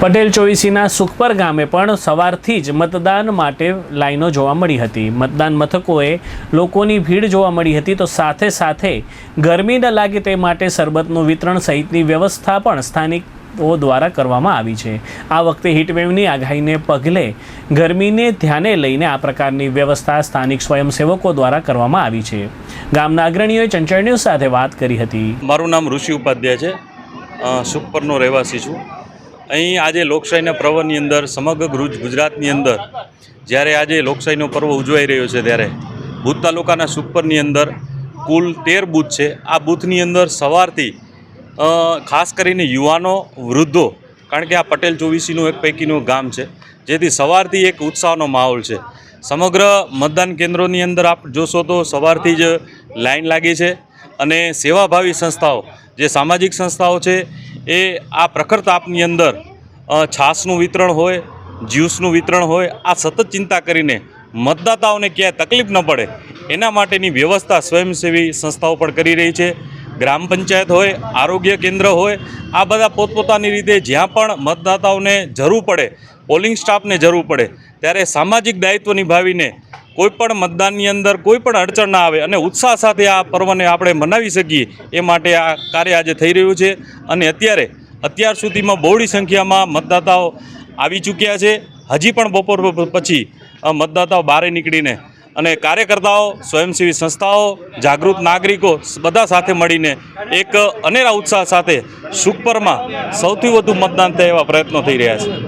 પટેલ ચોવીસીના સુખપર ગામે પણ સવારથી જ મતદાન માટે લાઈનો જોવા મળી હતી. મતદાન મથકોએ લોકોની ભીડ જોવા મળી હતી તો સાથે સાથે ગરમી ન લાગે તે માટે શરબતનું વિતરણ સહિતની વ્યવસ્થા પણ સ્થાનિકો દ્વારા કરવામાં આવી છે. આ વખતે હીટવેવની આગાહીને પગલે ગરમીને ધ્યાને લઈને આ પ્રકારની વ્યવસ્થા સ્થાનિક સ્વયંસેવકો દ્વારા કરવામાં આવી છે. ગામના અગ્રણીઓએ ચંચળ ન્યૂઝ સાથે વાત કરી હતી. મારું નામ ઋષિ ઉપાધ્યાય છે. સુખપરનો રહેવાસી છું. અહીં આજે લોકશાહીના પર્વની અંદર, સમગ્ર ગુજ, ગુજરાતની અંદર, જ્યારે આજે લોકશાહીનો પર્વ ઉજવાઈ રહ્યો છે ત્યારે ભૂત તાલુકાના સુપરની અંદર કુલ તેર બૂથ છે. આ બૂથની અંદર સવારથી ખાસ કરીને યુવાનો, વૃદ્ધો, કારણ કે આ પટેલ ચોવીસીનું એક પૈકીનું ગામ છે, જેથી સવારથી એક ઉત્સાહનો માહોલ છે. સમગ્ર મતદાન કેન્દ્રોની અંદર આપ જોશો તો સવારથી જ લાઈન લાગી છે અને સેવાભાવી સંસ્થાઓ જે સામાજિક સંસ્થાઓ છે, એ આ પ્રખર તાપની અંદર છાશનું વિતરણ હોય, જ્યુસનું વિતરણ હોય, આ સતત ચિંતા કરીને મતદાતાઓને ક્યાંય તકલીફ ન પડે, એના માટેની વ્યવસ્થા સ્વયંસેવી સંસ્થાઓ પણ કરી રહી છે. ગ્રામ પંચાયત હોય, આરોગ્ય કેન્દ્ર હોય, આ બધા પોતપોતાની રીતે જ્યાં પણ મતદાતાઓને જરૂર પડે, પોલિંગ સ્ટાફને જરૂર પડે, ત્યારે સામાજિક દાયિત્વ નિભાવીને કોઈ પણ મતદાનની અંદર કોઈ પણ અડચણ ના આવે અને ઉત્સાહ સાથે આ પર્વને આપણે મનાવી શકીએ એ માટે આ કાર્ય આજે થઈ રહ્યું છે. અને અત્યારે, અત્યાર સુધીમાં બહોળી સંખ્યામાં મતદાતાઓ આવી ચૂક્યા છે. હજી પણ બપોર પછી મતદાતાઓ બહારે નીકળીને અને કાર્યકર્તાઓ, સ્વયંસેવી સંસ્થાઓ, જાગૃત નાગરિકો બધા સાથે મળીને એક અનેરા ઉત્સાહ સાથે સુખપરમાં સૌથી વધુ મતદાન થાય એવા પ્રયત્નો થઈ રહ્યા છે.